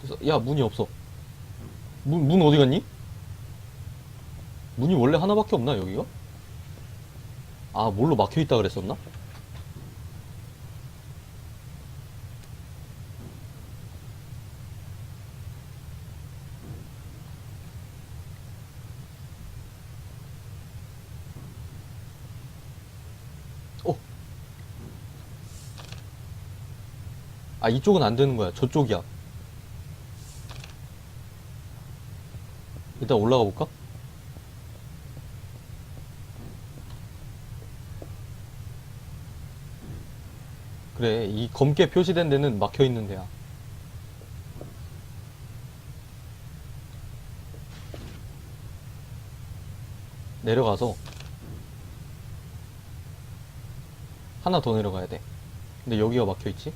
그래서 야 문이 없어. 문, 문 어디 갔니? 문이 원래 하나밖에 없나 여기가? 아 뭘로 막혀 있다 그랬었나? 어. 아 이쪽은 안 되는 거야. 저쪽이야. 일단 올라가 볼까? 그래, 이 검게 표시된 데는 막혀 있는 데야. 내려가서 하나 더 내려가야 돼. 근데 여기가 막혀 있지?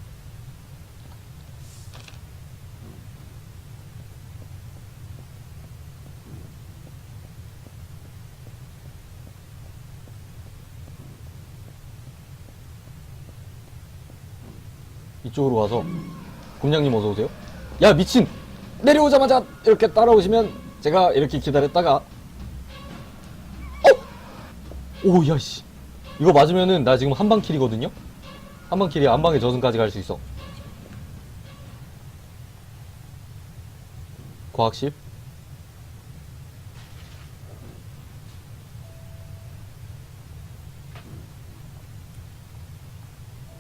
이쪽으로 와서 곰장님 어서 오세요. 야 미친! 내려오자마자 이렇게 따라오시면 제가 이렇게 기다렸다가 어! 오야 씨 이거 맞으면은 나 지금 한방 킬이거든요. 한방 킬이 안방에 저승까지 갈 수 있어. 과학십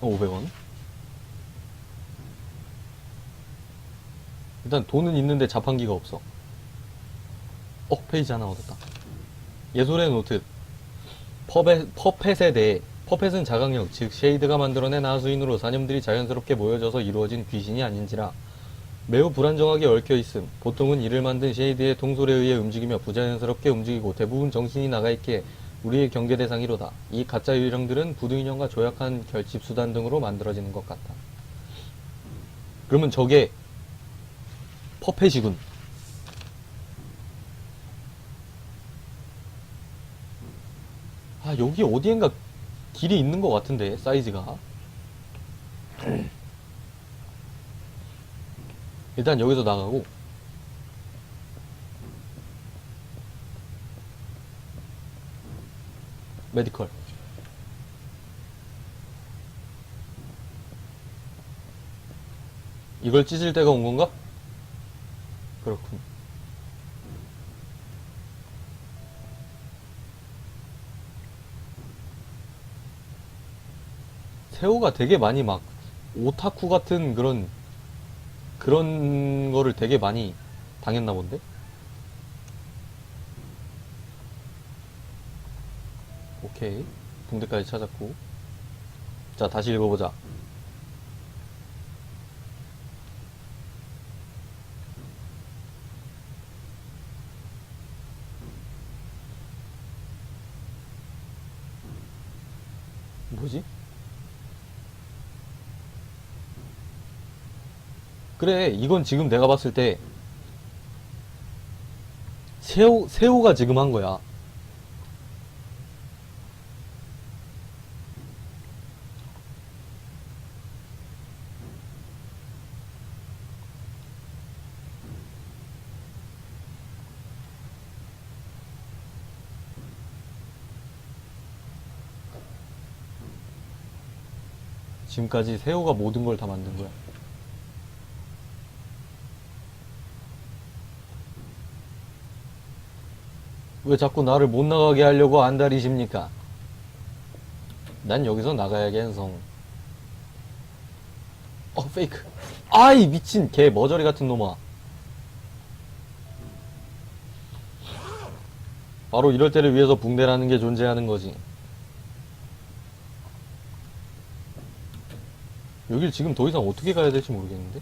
어, 500원. 일단 돈은 있는데 자판기가 없어. 어, 페이지 하나 얻었다. 예술의 노트. 퍼펫, 퍼펫에 대해 퍼펫은 자강력, 즉 쉐이드가 만들어낸 하수인으로 사념들이 자연스럽게 모여져서 이루어진 귀신이 아닌지라 매우 불안정하게 얽혀 있음. 보통은 이를 만든 쉐이드의 통솔에 의해 움직이며 부자연스럽게 움직이고 대부분 정신이 나가 있기에 우리의 경계 대상이로다. 이 가짜 유령들은 부두 인형과 조약한 결집 수단 등으로 만들어지는 것 같다. 그러면 저게 퍼펫이군. 아, 여기 어디엔가 길이 있는 것 같은데, 사이즈가. 일단 여기서 나가고, 메디컬. 이걸 찢을 때가 온 건가? 그렇군. 세호가 되게 많이 막 오타쿠 같은 그런 그런 거를 되게 많이 당했나 본데? 오케이. 붕대까지 찾았고. 자, 다시 읽어보자. 뭐지? 그래, 이건 지금 내가 봤을 때 세호, 세호가 지금 한 거야. 지금까지 세호가 모든 걸 다 만든 거야. 왜 자꾸 나를 못 나가게 하려고 안달이십니까? 난 여기서 나가야 겠성. 어, 페이크. 아이, 미친 개 머저리 같은 놈아. 바로 이럴 때를 위해서 붕대라는 게 존재하는 거지. 여길 지금 더 이상 어떻게 가야 될지 모르겠는데?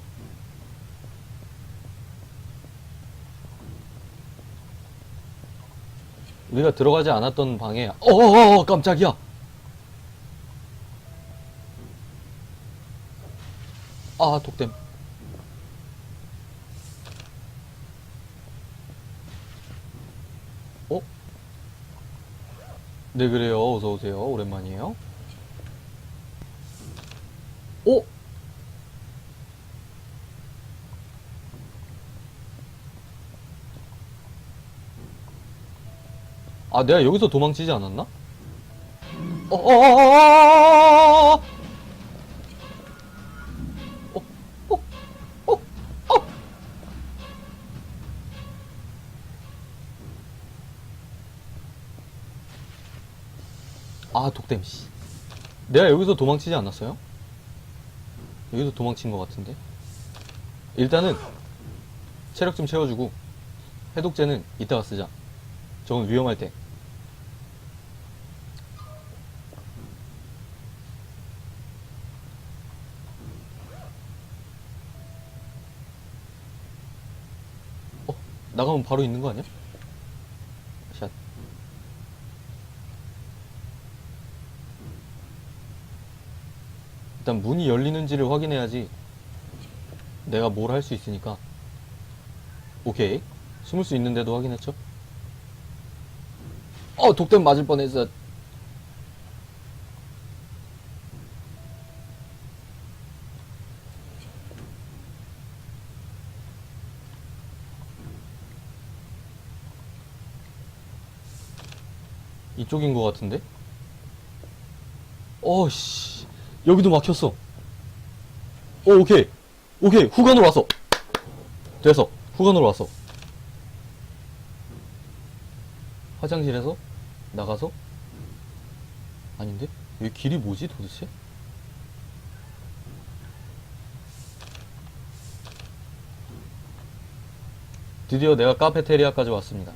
우리가 들어가지 않았던 방에 어어어 깜짝이야. 아 독댐. 어? 네 그래요. 어서오세요. 오랜만이에요. 어? 아, 내가 여기서 도망치지 않았나? 어, 어, 어, 어, 어, 어, 어, 어, 어. 아, 독댐, 씨. 내가 여기서 도망치지 않았어요? 여기서 도망친 것 같은데? 일단은, 체력 좀 채워주고, 해독제는 이따가 쓰자. 저건 위험할 때. 어? 나가면 바로 있는 거 아니야? 샷. 일단 문이 열리는지를 확인해야지 내가 뭘 할 수 있으니까. 오케이. 숨을 수 있는데도 확인했죠? 어, 독댐 맞을 뻔했어. 이쪽인 것 같은데? 어씨 여기도 막혔어. 어 오케이 오케이 후관으로 왔어. 됐어 후관으로 왔어. 화장실에서 나가서 아닌데 여기 길이 뭐지 도대체? 드디어 내가 카페테리아까지 왔습니다.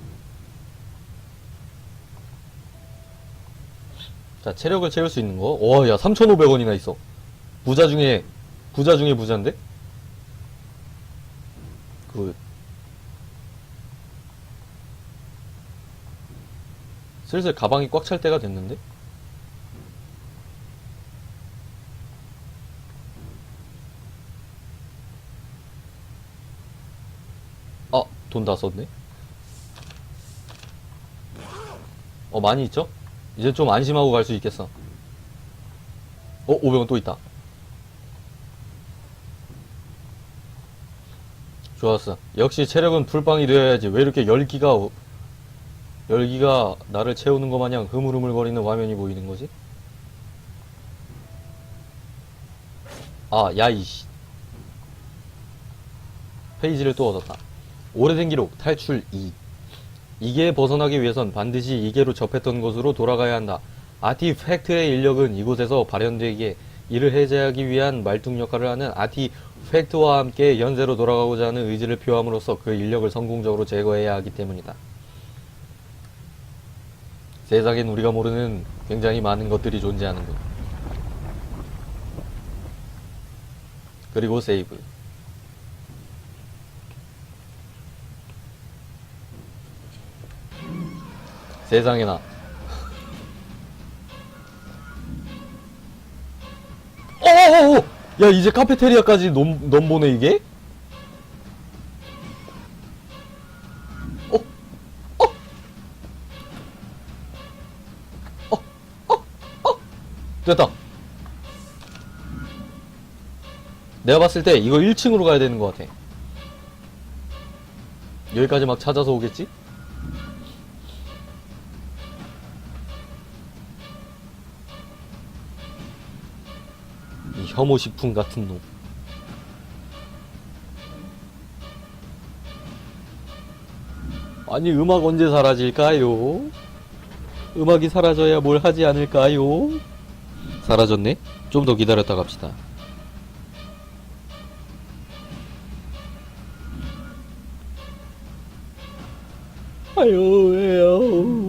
자, 체력을 채울 수 있는 거. 와, 야, 3,500원이나 있어. 부자 중에, 부자 중에 부자인데? 그, 슬슬 가방이 꽉 찰 때가 됐는데? 아, 돈 다 썼네? 어, 많이 있죠? 이제 좀 안심하고 갈 수 있겠어. 어, 500원 또 있다. 좋았어. 역시 체력은 풀빵이 되어야지. 왜 이렇게 열기가, 어- 열기가 나를 채우는 것 마냥 흐물흐물거리는 화면이 보이는 거지? 아, 야, 이씨. 페이지를 또 얻었다. 오래된 기록, 탈출 2. 이계에 벗어나기 위해선 반드시 이계로 접했던 곳으로 돌아가야 한다. 아티팩트의 인력은 이곳에서 발현되기에 이를 해제하기 위한 말뚝 역할을 하는 아티팩트와 함께 연세로 돌아가고자 하는 의지를 표함으로써 그 인력을 성공적으로 제거해야 하기 때문이다. 세상엔 우리가 모르는 굉장히 많은 것들이 존재하는군. 그리고 세이브. 세상에나. 어어어! 야, 이제 카페테리아까지 넘, 넘보네, 이게? 어? 어? 어? 어? 어? 됐다. 내가 봤을 때 이거 1층으로 가야 되는 것 같아. 여기까지 막 찾아서 오겠지? 혐오식품 같은 놈. 아니, 음악 언제 사라질까요? 음악이 사라져야 뭘 하지 않을까요? 사라졌네? 좀 더 기다렸다 갑시다. 아유, 왜요?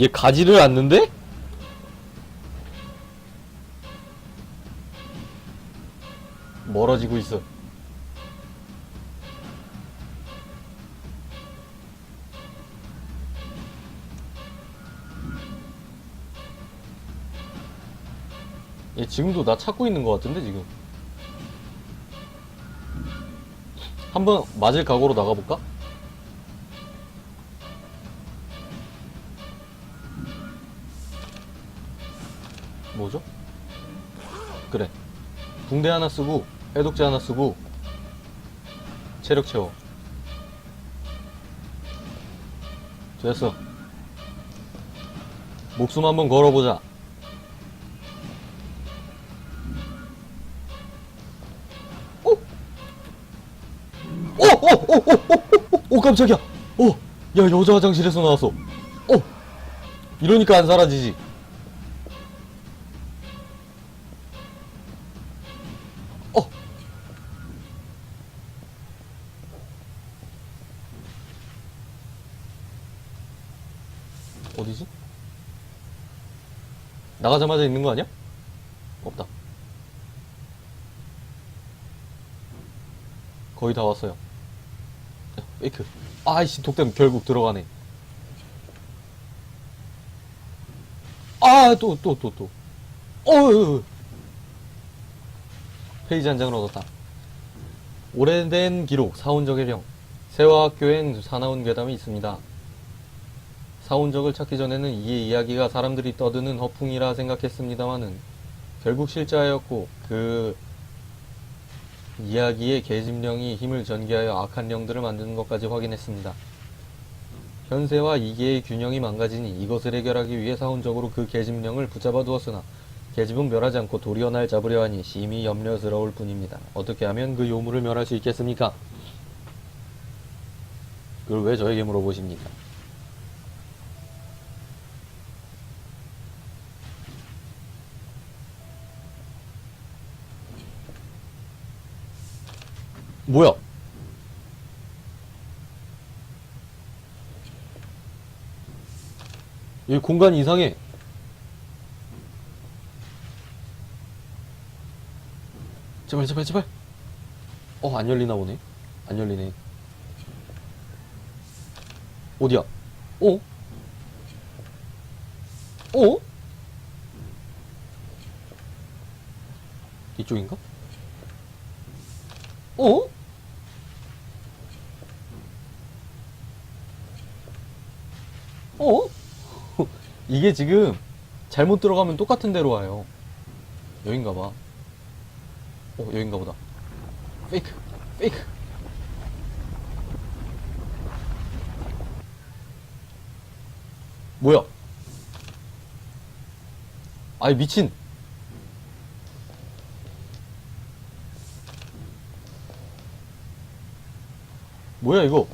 얘 가지를 않는데? 멀어지고 있어. 얘 지금도 나 찾고 있는 것 같은데 지금. 한번 맞을 각오로 나가볼까? 붕대 하나 쓰고, 해독제 하나 쓰고, 체력 채워. 됐어. 목숨 한번 걸어보자. 오! 오, 오, 오, 오, 오, 오, 오, 깜짝이야. 오, 야, 여자 화장실에서 나왔어. 오, 이러니까 안 사라지지. 나가자마자 있는 거 아니야? 없다. 거의 다 왔어요. 야, 페이크. 아이씨, 독댐 결국 들어가네. 아, 또, 또, 또, 또. 어휴. 페이지 한 장을 얻었다. 오래된 기록, 사원적의 령. 세화학교엔 사나운 괴담이 있습니다. 사원적을 찾기 전에는 이 이야기가 사람들이 떠드는 허풍이라 생각했습니다마는 결국 실자였고 그 이야기의 계집령이 힘을 전개하여 악한 영들을 만드는 것까지 확인했습니다. 현세와 이계의 균형이 망가지니 이것을 해결하기 위해 사원적으로 그 계집령을 붙잡아 두었으나 계집은 멸하지 않고 도리어 날 잡으려 하니 심히 염려스러울 뿐입니다. 어떻게 하면 그 요물을 멸할 수 있겠습니까? 그걸 왜 저에게 물어보십니까? 뭐야? 여기 공간이 이상해. 제발, 제발, 제발. 어, 안 열리나 보네. 안 열리네. 어디야? 어? 어? 이쪽인가? 어? 어? 이게 지금 잘못 들어가면 똑같은 데로 와요. 여긴가 봐. 어, 여긴가 보다. 페이크, 페이크. 뭐야? 아이, 미친. 뭐야, 이거?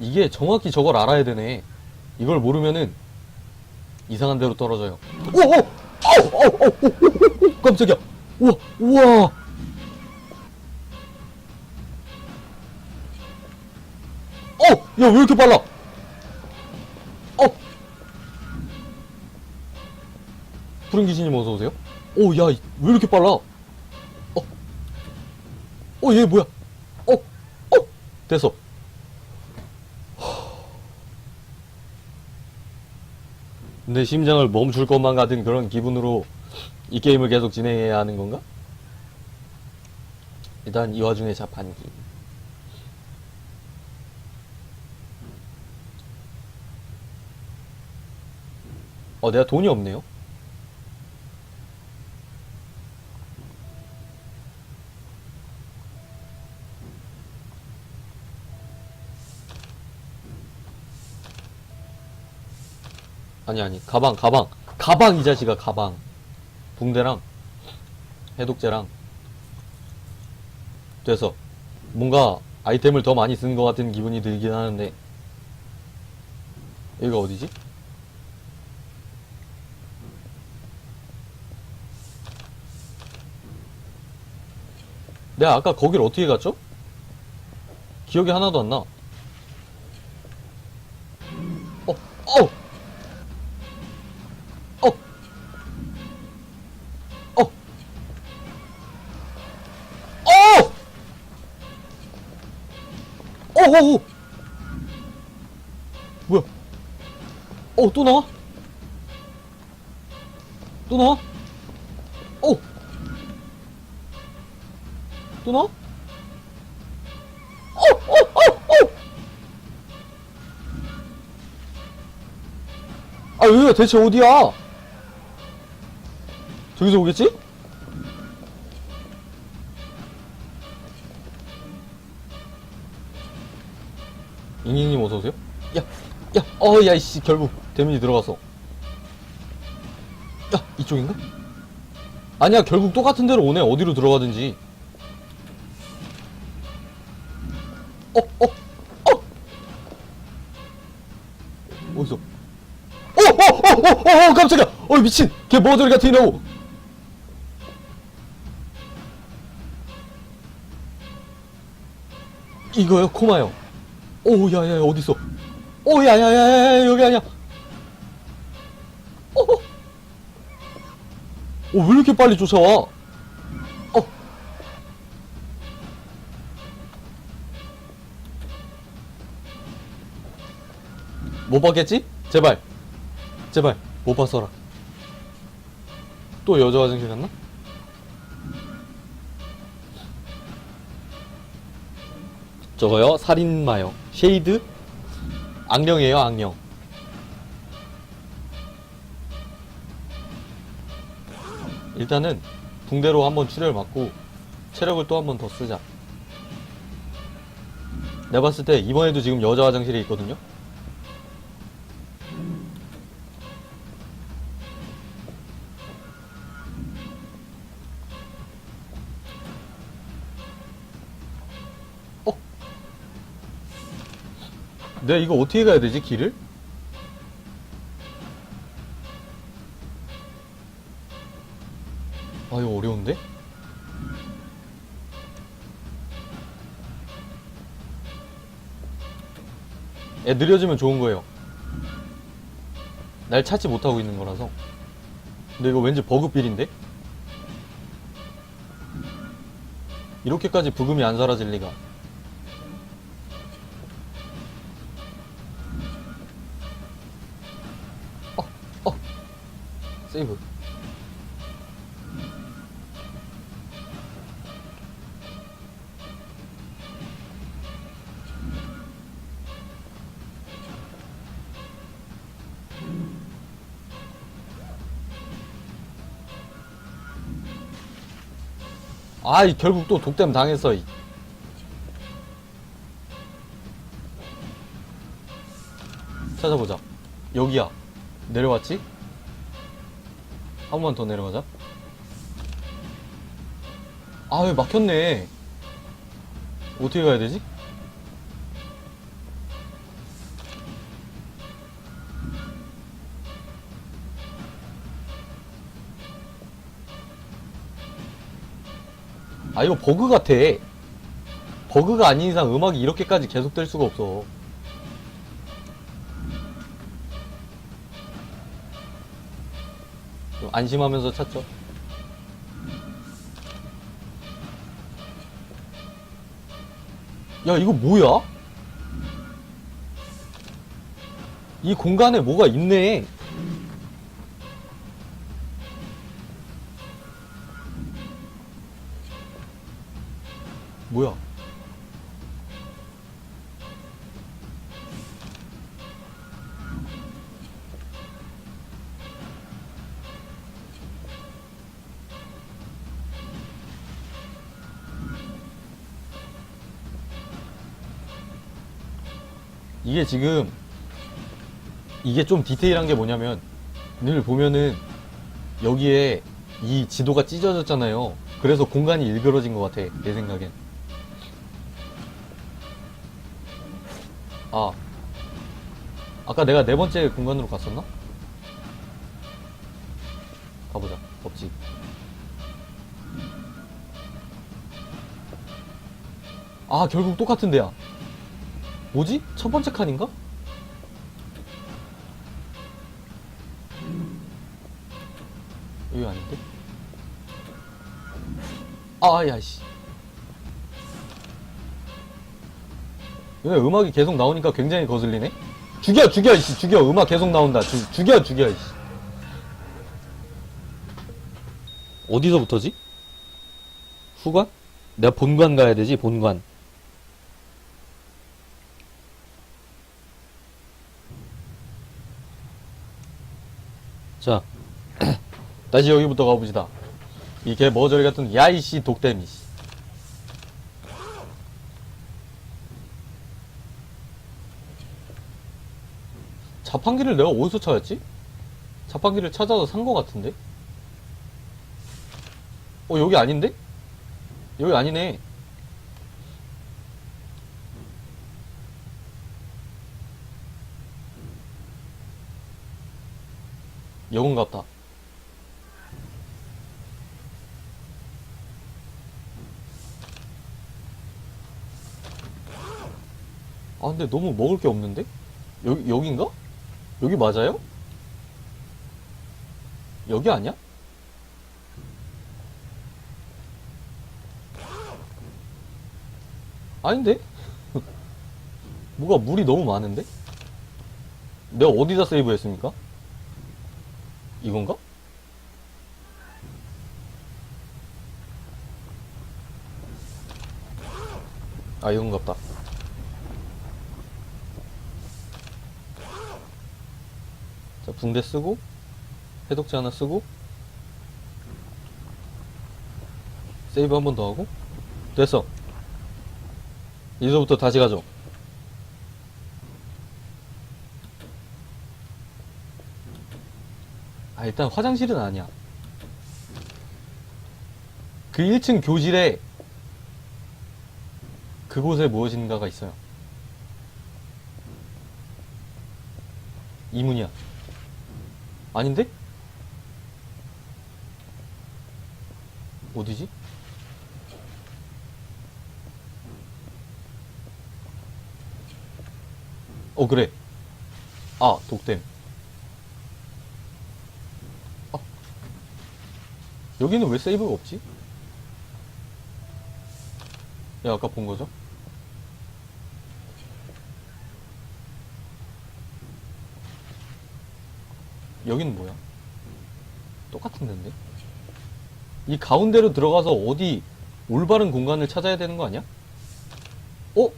이게 정확히 저걸 알아야 되네. 이걸 모르면은 이상한 데로 떨어져요. 오! 오! 오, 오, 오, 오, 깜짝이야. 우와! 우와! 어! 야, 왜 이렇게 빨라? 어! 푸른 귀신님 어서 오세요. 오, 야, 왜 이렇게 빨라? 어? 어, 얘 뭐야? 어? 어? 됐어. 내 심장을 멈출 것만 같은 그런 기분으로 이 게임을 계속 진행해야 하는 건가? 일단 이 와중에 자판기. 어, 내가 돈이 없네요? 아니, 아니, 가방, 가방. 가방, 이 자식아, 가방. 붕대랑, 해독제랑. 돼서, 뭔가 아이템을 더 많이 쓰는 것 같은 기분이 들긴 하는데. 여기가 어디지? 내가 아까 거길 어떻게 갔죠? 기억이 하나도 안 나. 어, 어, 어! 뭐야? 어, 또 나와? 또 나와? 어! 또 나와? 어, 어, 어, 어! 아, 여기가 대체 어디야? 저기서 오겠지? 어, 야, 이씨, 결국 데미지 들어갔어. 야, 이쪽인가? 아니야, 결국 똑같은 데로 오네. 어디로 들어가든지. 어, 어, 어! 어디서? 어, 어, 어, 어, 어, 어, 깜짝이야! 어, 미친! 걔 머저리 같은 이라고! 이거요, 코마요. 오, 야, 야, 야, 어딨어? 오, 야, 야, 야, 야, 야, 여기 아니야. 어, 어, 어, 왜 이렇게 빨리 쫓아와? 어. 못 봤겠지? 제발. 제발, 못 봤어라. 또 여자 화장실 갔나? 저거요? 살인마요. 쉐이드? 악령이에요, 악령. 일단은 붕대로 한번 출혈 맞고 체력을 또 한 번 더 쓰자. 내가 봤을 때 이번에도 지금 여자 화장실에 있거든요? 내가 이거 어떻게 가야 되지, 길을? 아, 이거 어려운데? 애 느려지면 좋은 거예요. 날 찾지 못하고 있는 거라서. 근데 이거 왠지 버그빌인데? 이렇게까지 부금이 안 사라질 리가. 아, 이 결국 또 독댐 당했어. 이. 찾아보자. 여기야. 내려왔지? 한 번 더 내려가자. 아, 왜 막혔네. 어떻게 가야 되지? 아 이거 버그 같아. 버그가 아닌 이상 음악이 이렇게까지 계속될 수가 없어. 좀 안심하면서 찾죠. 야 이거 뭐야? 이 공간에 뭐가 있네 지금 이게 좀 디테일한 게 뭐냐면 늘 보면은 여기에 이 지도가 찢어졌잖아요. 그래서 공간이 일그러진 것 같아 내 생각엔. 아 아까 내가 네 번째 공간으로 갔었나? 가보자. 없지. 아 결국 똑같은 데야. 뭐지? 첫 번째 칸인가? 여기 아닌데? 아, 야, 씨. 왜 음악이 계속 나오니까 굉장히 거슬리네? 죽여, 죽여, 이씨, 죽여. 음악 계속 나온다. 죽, 죽여, 죽여, 이씨. 어디서부터지? 후관? 내가 본관 가야 되지, 본관. 자, 다시 여기부터 가봅시다. 이게 머저리 같은 야이씨 씨. 자판기를 내가 어디서 찾았지? 자판기를 찾아서 산거 같은데? 어, 여기 아닌데? 여기 아니네. 여건 같다. 아, 근데 너무 먹을 게 없는데? 여기, 여긴가? 여기 맞아요? 여기 아니야? 아닌데? 뭐가 물이 너무 많은데? 내가 어디다 세이브 했습니까? 이건가? 아, 이건갑다. 자, 붕대 쓰고, 해독제 하나 쓰고, 세이브 한 번 더 하고, 됐어. 이제부터 다시 가죠. 아, 일단 화장실은 아니야. 그 1층 교실에 그곳에 무엇인가가 있어요. 이문이야. 아닌데? 어디지? 어, 그래. 아, 독댐. 여기는 왜 세이브가 없지? 야, 아까 본 거죠? 여기는 뭐야? 똑같은 데인데? 이 가운데로 들어가서 어디 올바른 공간을 찾아야 되는 거 아니야? 어?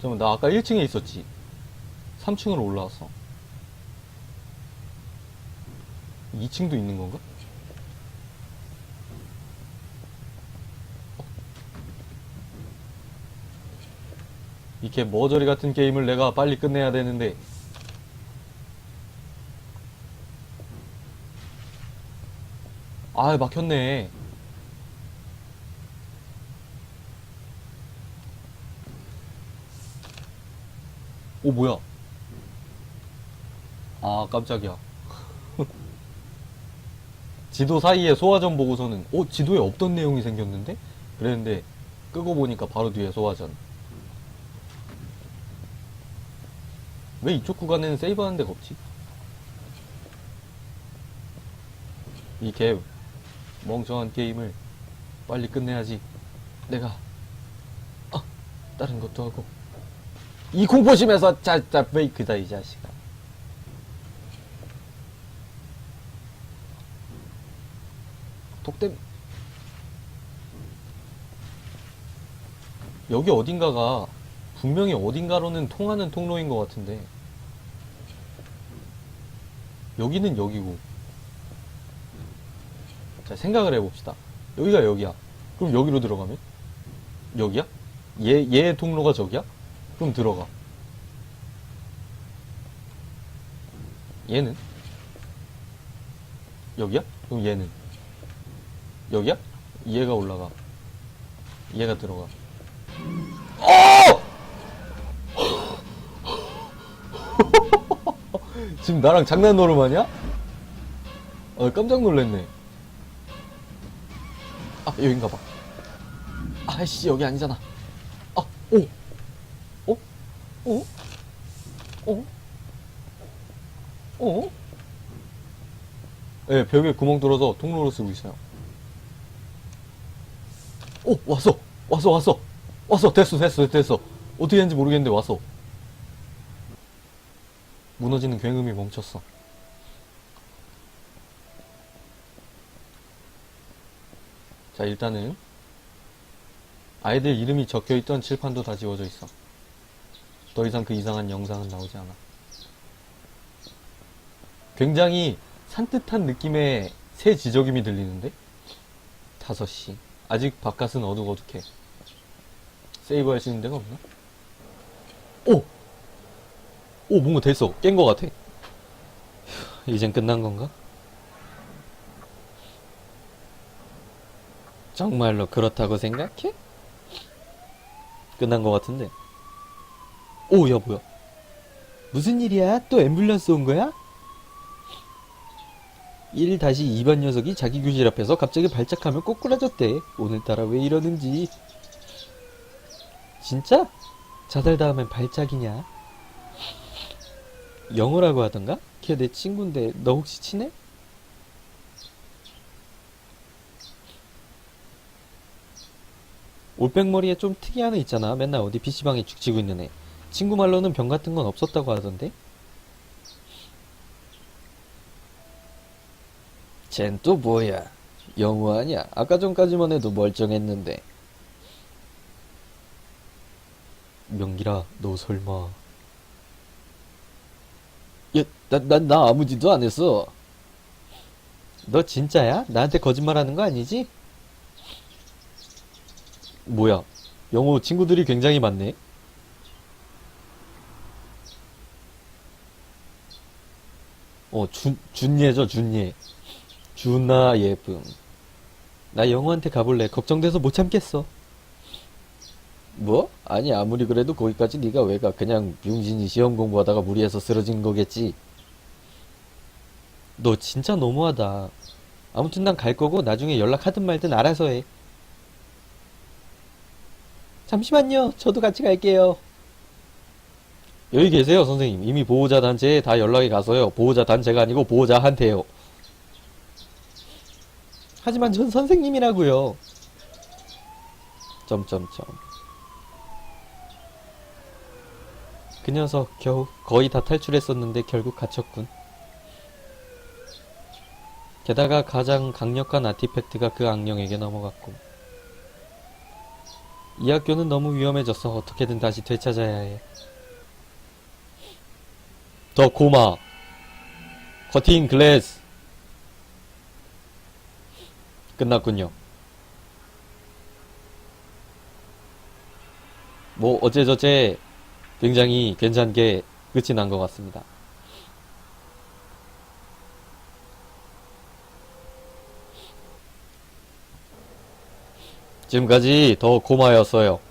잠깐만, 나 아까 1층에 있었지? 3층으로 올라왔어. 2층도 있는 건가? 이렇게 머저리 같은 게임을 내가 빨리 끝내야 되는데 아 막혔네 오 뭐야 아 깜짝이야 지도 사이에 소화전 보고서는 어 지도에 없던 내용이 생겼는데 그랬는데 끄고 보니까 바로 뒤에 소화전 왜 이쪽 구간에는 세이브하는 데가 없지? 이 개 멍청한 게임을 빨리 끝내야지. 내가 아 다른 것도 하고 이 공포심에서 짜짜 페이크다 이 자식아. 독댐 여기 어딘가가 분명히 어딘가로는 통하는 통로인 것 같은데 여기는 여기고 자 생각을 해봅시다 여기가 여기야 그럼 여기로 들어가면 여기야? 얘, 얘의 통로가 저기야? 그럼 들어가 얘는? 여기야? 그럼 얘는? 여기야? 얘가 올라가 얘가 들어가 어! 지금 나랑 장난 노름하냐? 어, 깜짝 놀랐네. 아, 여긴가 봐. 아이씨, 여기 아니잖아. 아, 오! 어? 어? 어? 어? 예, 네, 벽에 구멍 뚫어서 통로로 쓰고 있어요. 오! 왔어! 왔어, 왔어! 왔어! 됐어, 됐어, 됐어. 어떻게 했는지 모르겠는데 왔어. 무너지는 굉음이 멈췄어. 자, 일단은 아이들 이름이 적혀 있던 칠판도 다 지워져 있어. 더 이상 그 이상한 영상은 나오지 않아. 굉장히 산뜻한 느낌의 새 지저김이 들리는데? 5시. 아직 바깥은 어둑어둑해. 세이브 할 수 있는 데가 없나? 오! 오, 뭔가 됐어. 깬 거 같아. 휴, 이젠 끝난 건가? 정말로 그렇다고 생각해? 끝난 거 같은데. 오, 야, 뭐야. 무슨 일이야? 또 앰뷸런스 온 거야? 1-2번 녀석이 자기 교실 앞에서 갑자기 발작하며 꼬꾸라졌대. 오늘따라 왜 이러는지. 진짜? 자살 다음엔 발작이냐? 영어라고 하던가? 걔 내 친구인데 너 혹시 친해? 올백머리에 좀 특이한 애 있잖아. 맨날 어디 PC방에 죽치고 있는 애. 친구 말로는 병 같은 건 없었다고 하던데? 쟨 또 뭐야? 영우 아니야? 아까 전까지만 해도 멀쩡했는데. 명기라, 너 설마. 야, 나, 나, 나 아무 짓도 안 했어. 너 진짜야? 나한테 거짓말 하는 거 아니지? 뭐야? 영호 친구들이 굉장히 많네. 어, 준, 준예죠, 준예. 준나 예쁨. 나 영호한테 가볼래. 걱정돼서 못 참겠어. 뭐? 아니 아무리 그래도 거기까지 네가 왜 가? 그냥 융진이 시험 공부하다가 무리해서 쓰러진 거겠지. 너 진짜 너무하다. 아무튼 난 갈 거고 나중에 연락하든 말든 알아서 해. 잠시만요. 저도 같이 갈게요. 여기 계세요, 선생님. 이미 보호자 단체에 다 연락이 가서요. 보호자 단체가 아니고 보호자한테요. 하지만 전 선생님이라고요. 점점점. 그 녀석 겨우 거의 다 탈출했었는데 결국 갇혔군. 게다가 가장 강력한 아티팩트가 그 악령에게 넘어갔고. 이 학교는 너무 위험해져서 어떻게든 다시 되찾아야 해. 더 고마. 커팅 글래스. 끝났군요. 뭐 어째저째 굉장히 괜찮게 끝이 난 것 같습니다. 지금까지 더 고마였어요.